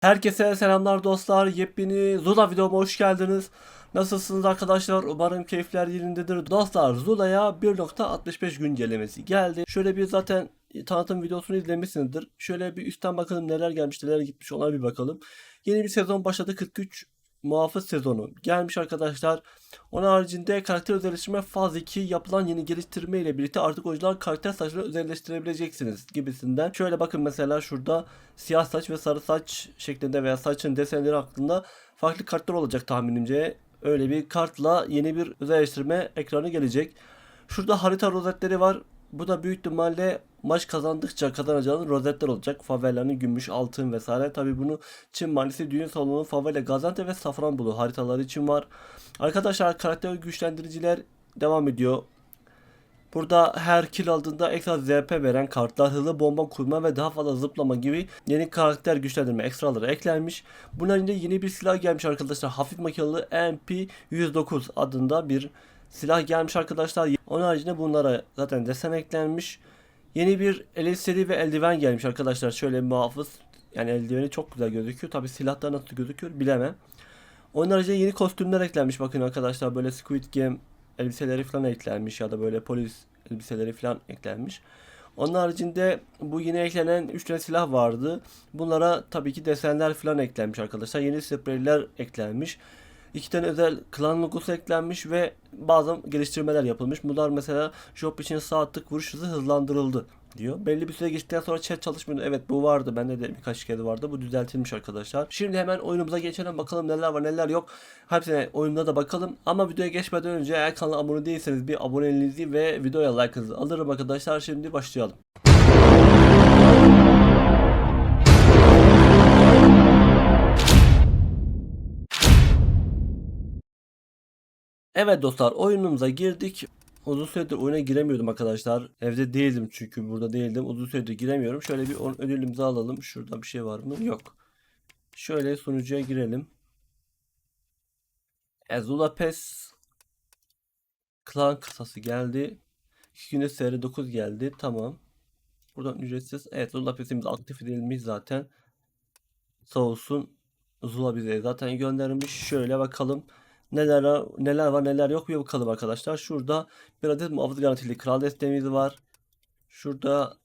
Herkese selamlar dostlar. Yepyeni Zula videoma hoş geldiniz. Nasılsınız arkadaşlar? Umarım keyifler yerindedir. Dostlar Zula'ya 1.65 güncellemesi geldi. Şöyle bir zaten tanıtım videosunu izlemişsinizdir. Şöyle bir üstten bakalım neler gelmiş neler gitmiş ona bir bakalım. Yeni bir sezon başladı 43 muhafız sezonu gelmiş arkadaşlar. Onun haricinde karakter özelleştirme faz 2 yapılan yeni geliştirme ile birlikte artık oyuncular karakter saçlarını özelleştirebileceksiniz gibisinden. Şöyle bakın mesela şurada siyah saç ve sarı saç şeklinde veya saçın desenleri hakkında farklı kartlar olacak tahminimce. Öyle bir kartla yeni bir özelleştirme ekranı gelecek. Şurada harita rozetleri var. Bu da büyük ihtimalle maç kazandıkça kazanacağınız rozetler olacak. Favelanın gümüş, altın vesaire. Tabi bunu Çin Manisi, Düğün Salonu, Favela, Gaziantep ve Safranbolu haritaları için var. Arkadaşlar karakter güçlendiriciler devam ediyor. Burada her kill aldığında ekstra ZP veren kartlar, hızlı bomba kurma ve daha fazla zıplama gibi yeni karakter güçlendirme ekstraları eklenmiş. Bunun içinde yeni bir silah gelmiş arkadaşlar. Hafif makinalı MP109 adında bir silah gelmiş arkadaşlar. Onun haricinde bunlara zaten desen eklenmiş. Yeni bir LSD ve eldiven gelmiş arkadaşlar. Şöyle muhafız. Yani eldiveni çok güzel gözüküyor. Tabi silahlar nasıl gözüküyor bilemem. Onun haricinde yeni kostümler eklenmiş. Bakın arkadaşlar böyle Squid Game elbiseleri falan eklenmiş ya da böyle polis elbiseleri falan eklenmiş. Onun haricinde bu yeni eklenen 3 tane silah vardı. Bunlara tabii ki desenler falan eklenmiş arkadaşlar. Yeni spreyler eklenmiş. İki tane özel klan logosu eklenmiş ve bazı geliştirmeler yapılmış. Bunlar mesela job için sağ tık vuruş hızı hızlandırıldı diyor. Belli bir süre geçtikten sonra chat çalışmıyordu. Evet bu vardı. Bende de birkaç kere vardı. Bu düzeltilmiş arkadaşlar. Şimdi hemen oyunumuza geçelim. Bakalım neler var neler yok. Hepsine oyunda da bakalım. Ama videoya geçmeden önce eğer kanala abone değilseniz bir aboneliğinizi ve videoya like'ınızı alırım arkadaşlar. Şimdi başlayalım. Evet dostlar oyunumuza girdik. Uzun süredir oyuna giremiyordum arkadaşlar. Evde değildim çünkü burada değildim. Uzun süredir giremiyorum. Şöyle bir ödülümüzü alalım. Şurada bir şey var mı? Yok. Şöyle sunucuya girelim. Ezula Pes Klan kısası geldi. 2 günde seri 9 geldi. Tamam. Buradan ücretsiz. Evet Zula Pes'imiz aktif edilmiş zaten. Sağ olsun. Zula bize zaten göndermiş. Şöyle bakalım. Neler neler var neler yok bir bakalım arkadaşlar. Şurada bir adet muhafız garantili kral desteğimiz var. Şurada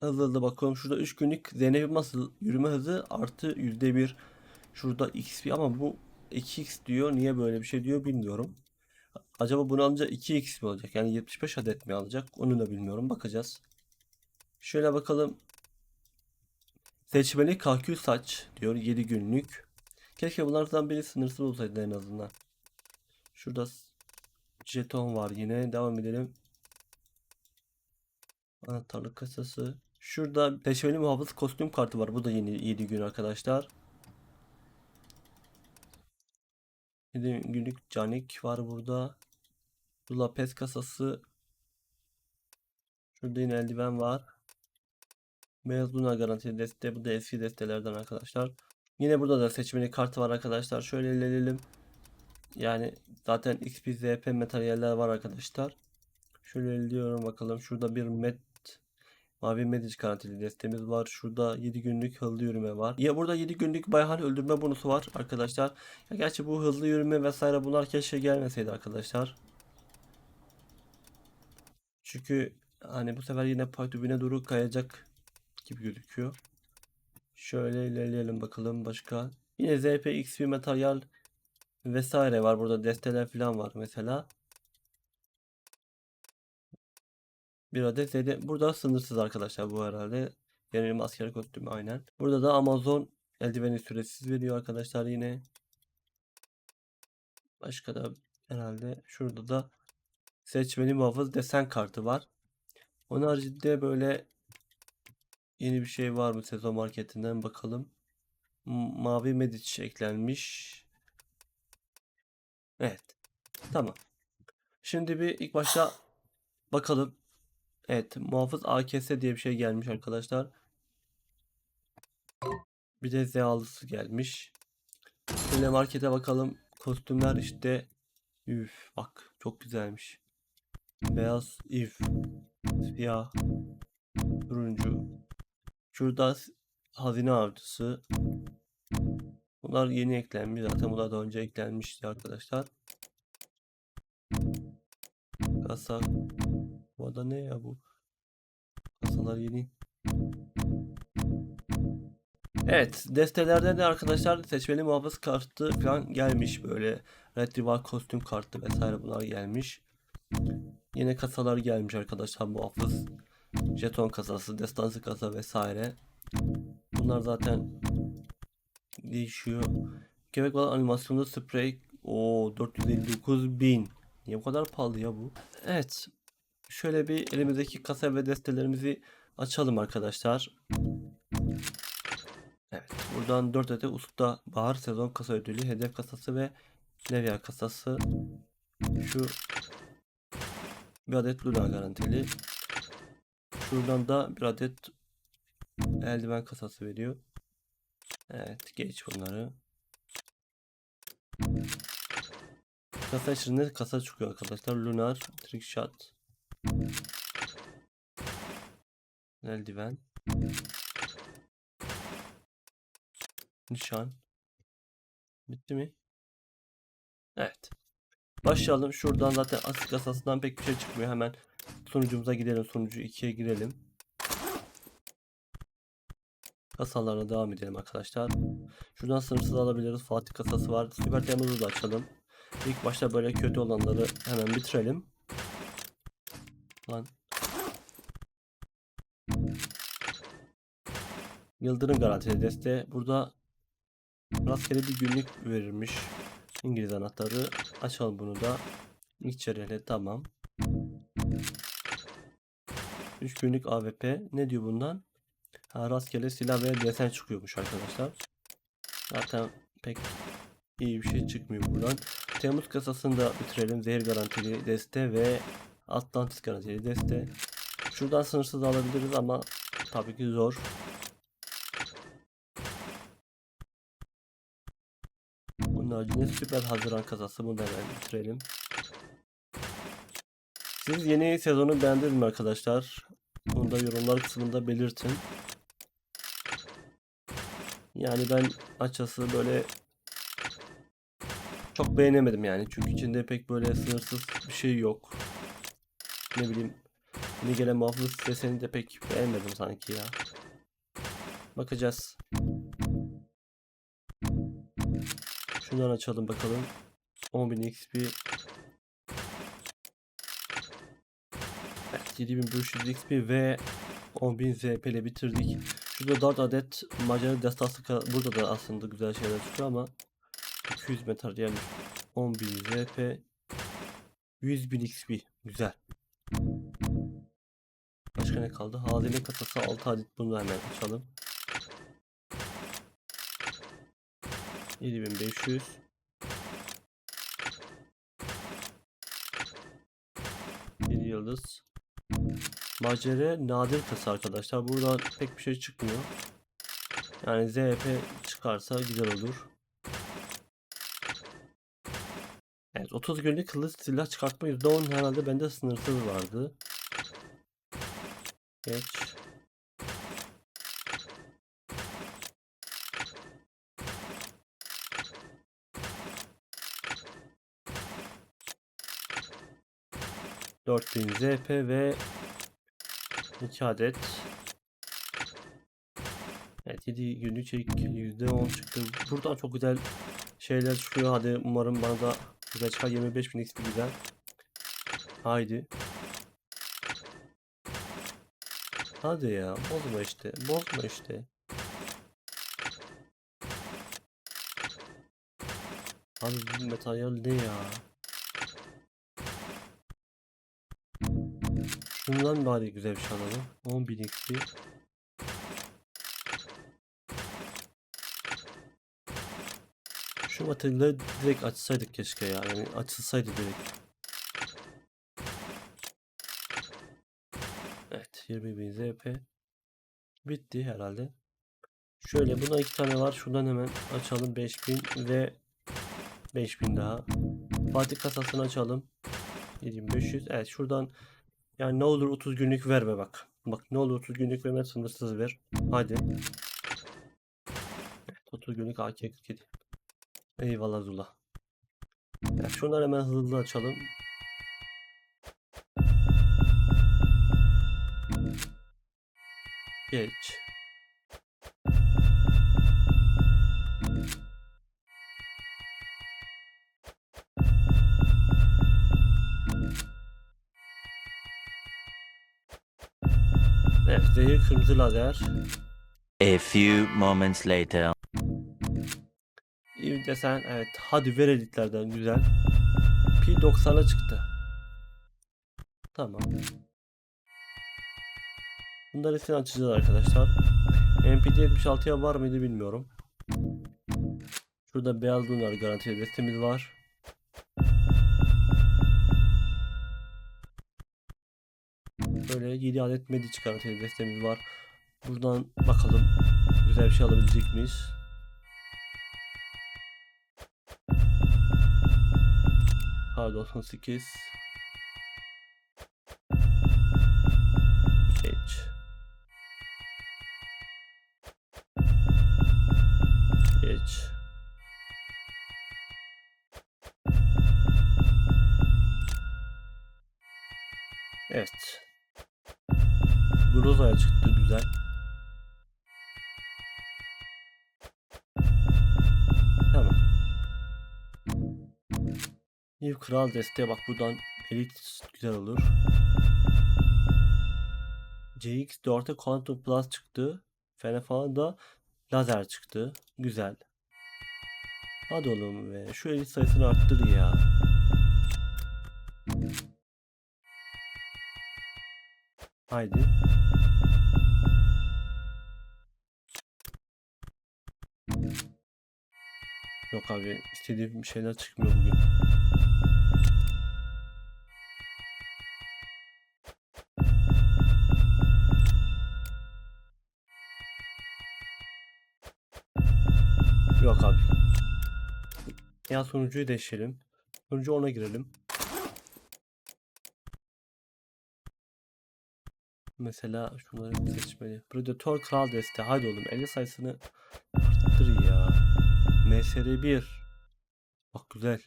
hızlı hızlı bakalım. Şurada 3 günlük Zeynep nasıl yürüme hızı artı %1. Şurada XP ama bu 2x diyor. Niye böyle bir şey diyor bilmiyorum. Acaba bunu alınca 2x mi olacak? Yani 75 adet mi alacak? Onu da bilmiyorum. Bakacağız. Şöyle bakalım. Seçmeli kahkül saç diyor 7 günlük. Keşke bunlardan biri sınırsız olsaydı en azından. Şurada jeton var yine. Devam edelim. Anahtarlık kasası. Şurada seçmeli muhafız kostüm kartı var. Bu da yeni 7 gün arkadaşlar. 7 günlük canik var burada. Dula pes kasası. Şurada yine eldiven var. Beyaz Luna garantili deste. Bu da eski destelerden arkadaşlar. Yine burada da seçmeli kartı var arkadaşlar. Şöyle ilerleyelim. Yani zaten XP ZP materyaller var arkadaşlar. Şöyle elliyorum bakalım. Şurada bir met mavi medic garantili destemiz var. Şurada 7 günlük hızlı yürüme var. Ya burada 7 günlük bayhal öldürme bonusu var arkadaşlar. Ya gerçi bu hızlı yürüme vesaire bunlar keşke gelmeseydi arkadaşlar. Çünkü hani bu sefer yine pay tübüne doğru kayacak gibi gözüküyor. Şöyle ilerleyelim bakalım başka. Yine ZP, XP materyal vesaire var. Burada desteler falan var mesela. Bir adet ZD. Burada sınırsız arkadaşlar bu herhalde. Gelelim asker kostümü aynen. Burada da Amazon eldiveni süresiz veriyor arkadaşlar yine. Başka da herhalde şurada da seçmeli muhafız desen kartı var. Onun haricinde böyle Yeni bir şey var mı sezon marketinden bakalım. Mavi Mediç eklenmiş. Evet. Tamam. Şimdi bir ilk başta bakalım. Evet, muhafız AKS diye bir şey gelmiş arkadaşlar. Bir de Z6'sı gelmiş. Şöyle markete bakalım. Kostümler işte. Üf, bak çok güzelmiş. Beyaz if. Siyah. Turuncu. Şurada hazine avcısı. Bunlar yeni eklenmiş. Zaten bunlar daha önce eklenmişti arkadaşlar. Kasa. Bu da ne ya bu? Kasalar yeni. Evet, destelerde de arkadaşlar seçmeli muhafız kartı falan gelmiş böyle. Red kostüm kartı vesaire bunlar gelmiş. Yine kasalar gelmiş arkadaşlar muhafız. Jeton kasası, destansı kasa vesaire. Bunlar zaten değişiyor. Göbek balığı animasyonlu sprey. O 459 bin. Niye bu kadar pahalı ya bu? Evet. Şöyle bir elimizdeki kasa ve destelerimizi açalım arkadaşlar. Evet. Buradan 4 adet usta bahar sezon kasa ödülü, hedef kasası ve levya kasası. Şu bir adet Luna garantili. Şuradan da bir adet eldiven kasası veriyor. Evet geç bunları. Kasa içinde kasa çıkıyor arkadaşlar. Lunar, Trick Shot. Eldiven. Nişan. Bitti mi? Evet. Başlayalım. Şuradan zaten asit kasasından pek bir şey çıkmıyor. Hemen sunucumuza gidelim. Sunucu 2'ye girelim. Kasalarına devam edelim arkadaşlar. Şuradan sınırsız alabiliriz. Fatih kasası var. Süper Temmuz'u da açalım. İlk başta böyle kötü olanları hemen bitirelim. Lan. Yıldırım garantili deste. Burada rastgele bir günlük verilmiş. İngiliz anahtarı. Açalım bunu da. İlk çeyrele tamam. 3 günlük AWP. Ne diyor bundan? Ha, rastgele silah ve desen çıkıyormuş arkadaşlar. Zaten pek iyi bir şey çıkmıyor buradan. Temmuz kasasını da bitirelim. Zehir garantili deste ve Atlantis garantili deste. Şuradan sınırsız alabiliriz ama tabii ki zor. Bunun haricinde süper Haziran kasası. Bunu da hemen bitirelim. Siz yeni sezonu beğendiniz mi arkadaşlar? Bunu da yorumlar kısmında belirtin. Yani ben açıkçası böyle çok beğenemedim yani. Çünkü içinde pek böyle sınırsız bir şey yok. Ne bileyim. Yeni gelen muhafız deseni de pek beğenmedim sanki ya. Bakacağız. Şundan açalım bakalım. 10.000 XP. 7500 XP ve 10.000 ZP ile bitirdik. Şurada 4 adet macera destansı ka- burada da aslında güzel şeyler çıkıyor ama 200 materyal 10.000 ZP 100.000 XP güzel. Başka ne kaldı? Hazine kasası 6 adet bunu hemen açalım. 7500 Bir yıldız. Macera nadir kasa arkadaşlar. Buradan pek bir şey çıkmıyor. Yani ZP çıkarsa güzel olur. Evet 30 günlük kılıç silah çıkartma %10 herhalde bende sınırsız vardı. Geç. Dört bin ZP ve 2 adet. Evet 7 günlük çelik %10 çıktı. Buradan çok güzel şeyler çıkıyor. Hadi umarım bana da güzel çıkar. 25 bin XP güzel. Haydi. Hadi ya bozma işte. Bozma işte. Abi bu materyal ne ya? Şundan bari güzel bir şey alalım. 10.000 XP. Şu materyali direkt açsaydık keşke ya. Yani açılsaydı direkt. Evet 20.000 ZP. Bitti herhalde. Şöyle buna iki tane var. Şuradan hemen açalım 5000 ve 5000 daha. Fatih kasasını açalım. 7500. Evet şuradan yani ne olur 30 günlük verme bak. Bak ne olur 30 günlük verme sınırsız ver. Hadi. 30 günlük AK-47. Eyvallah Zula. Ya şunları hemen hızlı açalım. Geç. Kırmızı lazer. A few moments later. İyi desen evet hadi ver editlerden güzel. P90'a çıktı. Tamam. Bunları hepsini açacağız arkadaşlar. MPD 76'ya var mıydı bilmiyorum. Şurada beyaz lunar garanti destemiz var. Böyle 7 adet medic garanti destemiz var. Buradan bakalım güzel bir şey alabilecek miyiz? Pardon 8 Geç Geç Evet Groza'ya çıktı güzel Tamam bir kral desteğe bak buradan elit güzel olur. CX4'e Quantum Plus çıktı. Fena falan da lazer çıktı. Güzel. Hadi oğlum ve şu elit sayısını arttır ya. Haydi. Yok abi istediğim şeyler çıkmıyor bugün. Yok abi. Ya sonucuyu değiştirelim. Sonucu ona girelim. Mesela şunları seçmeli. Predator Kral Deste. Hadi oğlum 50 sayısını arttır ya. MSR 1. Bak güzel.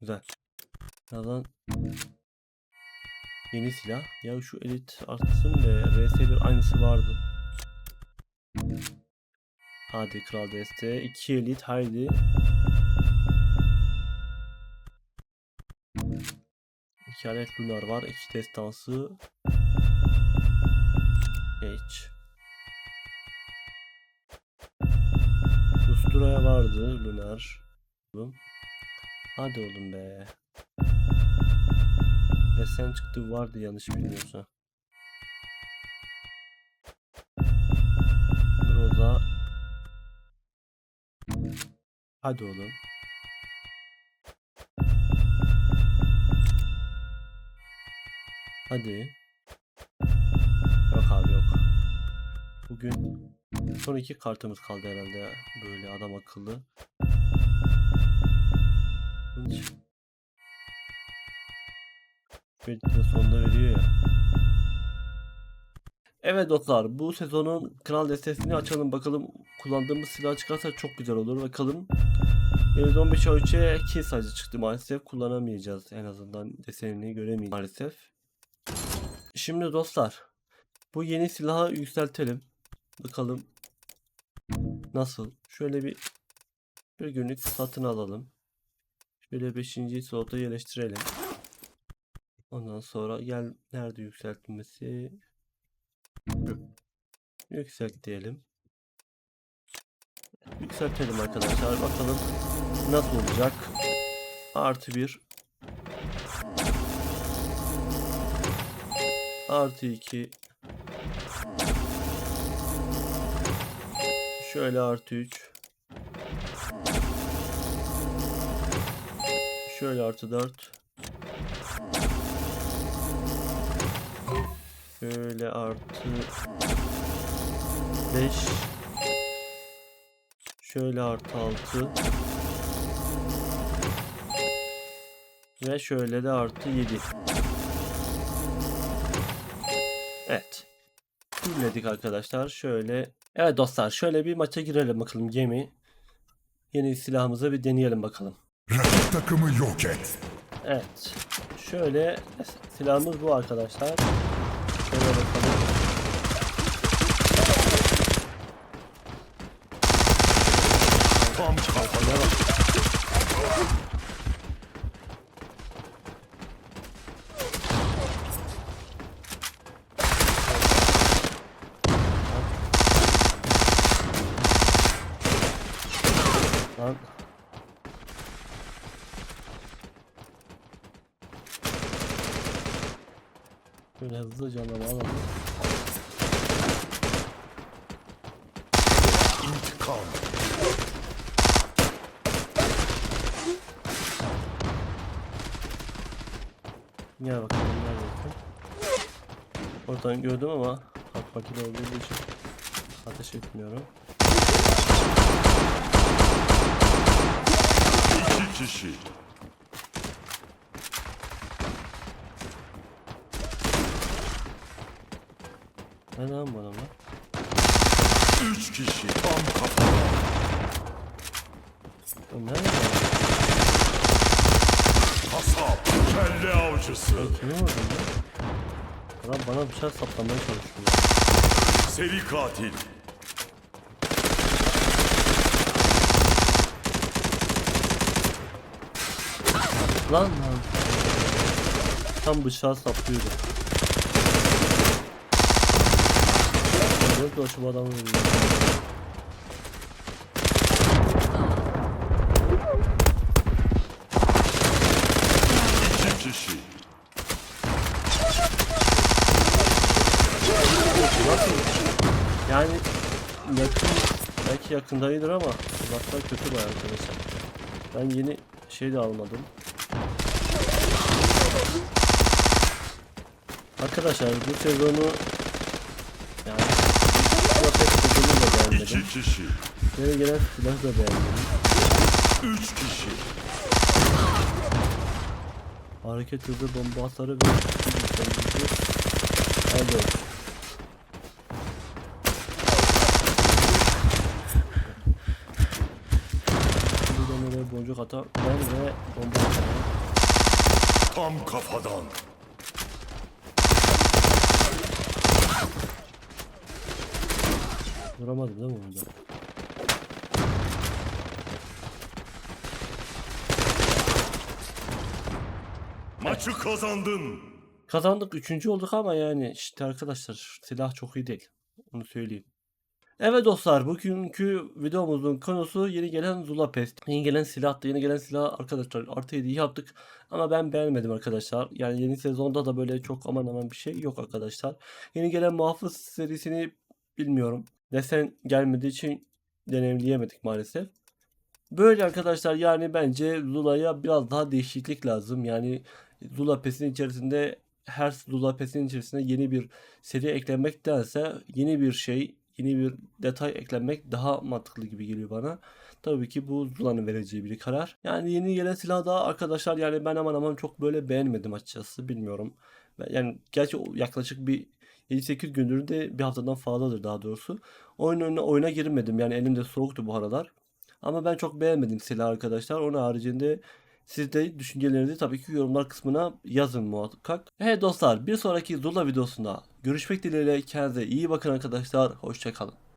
Güzel. Birazdan yeni silah. Ya şu elit artsın be. RS1 aynısı vardı. Hadi kral deste. 2 elit haydi. İki adet lunar var. iki destansı. Ustura'ya vardı lunar. Hadi oğlum be. Desen çıktı vardı yanlış bilmiyorsa. Groza Hadi oğlum. Hadi. Yok abi yok. Bugün son iki kartımız kaldı herhalde. Böyle adam akıllı. Belki sonunda veriyor ya. Evet dostlar bu sezonun kral destesini açalım bakalım kullandığımız silah çıkarsa çok güzel olur bakalım. Evet 15 ölçüye kill sadece çıktı maalesef kullanamayacağız en azından desenini göremeyiz maalesef. Şimdi dostlar bu yeni silahı yükseltelim. Bakalım nasıl. Şöyle bir bir günlük satın alalım. Şöyle 5. slota yerleştirelim. Ondan sonra gel nerede yükseltmesi? Yükselt diyelim. Yükseltelim arkadaşlar. Bakalım nasıl olacak. Artı bir. Artı iki. Şöyle artı üç. Şöyle artı dört. Şöyle artı 5 Şöyle artı 6 Ve şöyle de artı 7 Evet. Dinledik arkadaşlar. Şöyle Evet dostlar şöyle bir maça girelim bakalım gemi yeni silahımızı bir deneyelim bakalım. Rakip takımı yok et. Evet. Şöyle silahımız bu arkadaşlar. Şöyle bakalım. Tam kafana bak. Lan. Böyle hızlıca ama alalım. İntikam. Gel bakalım neredesin? Oradan gördüm ama kalk makine olduğu için ateş etmiyorum. İki kişi. Ne lan bu adamlar? Üç kişi. Tam kafana. Oğlum nerede? Kasap. Kelle avcısı. Ben kimi vurdum lan? Bana bıçak saplamaya çalışıyor. Seri katil. Lan lan. Tam bıçağı saplıyordu. Yok da şu adamı vurdu. İki kişi. Nasıl? Yani yakın, belki yakındaydır ama uzaktan kötü bayağı arkadaşlar. Ben yeni şey de almadım. Arkadaşlar bu sezonu yani Budapest sezonu da beğenmedim. İki kişi. Yeni gelen silahı da beğenmedim. Üç kişi. Hareket hızı, bomba hasarı ve. Hadi. Buradan Ben ve bomba. Tam kafadan. Vuramadım değil mi onda? Maçı kazandın. Kazandık. Üçüncü olduk ama yani işte arkadaşlar silah çok iyi değil. Onu söyleyeyim. Evet dostlar bugünkü videomuzun konusu yeni gelen Zula Pest. Yeni gelen silah da yeni gelen silah arkadaşlar artı 7'yi yaptık. Ama ben beğenmedim arkadaşlar. Yani yeni sezonda da böyle çok aman aman bir şey yok arkadaşlar. Yeni gelen Muhafız serisini bilmiyorum. Desen gelmediği için deneyimleyemedik maalesef. Böyle arkadaşlar yani bence Zula'ya biraz daha değişiklik lazım. Yani Zula Pes'in içerisinde her Zula Pes'in içerisine yeni bir seri eklemektense yeni bir şey, yeni bir detay eklemek daha mantıklı gibi geliyor bana. Tabii ki bu Zula'nın vereceği bir karar. Yani yeni gelen silah da arkadaşlar yani ben aman aman çok böyle beğenmedim açıkçası bilmiyorum. Yani gerçi yaklaşık bir 7-8 gündür de bir haftadan fazladır daha doğrusu. Oyun oyuna, oyuna girmedim yani elimde soğuktu bu aralar. Ama ben çok beğenmedim silah arkadaşlar. Onun haricinde siz de düşüncelerinizi tabii ki yorumlar kısmına yazın muhakkak. Evet dostlar bir sonraki Zula videosunda görüşmek dileğiyle kendinize iyi bakın arkadaşlar. Hoşçakalın.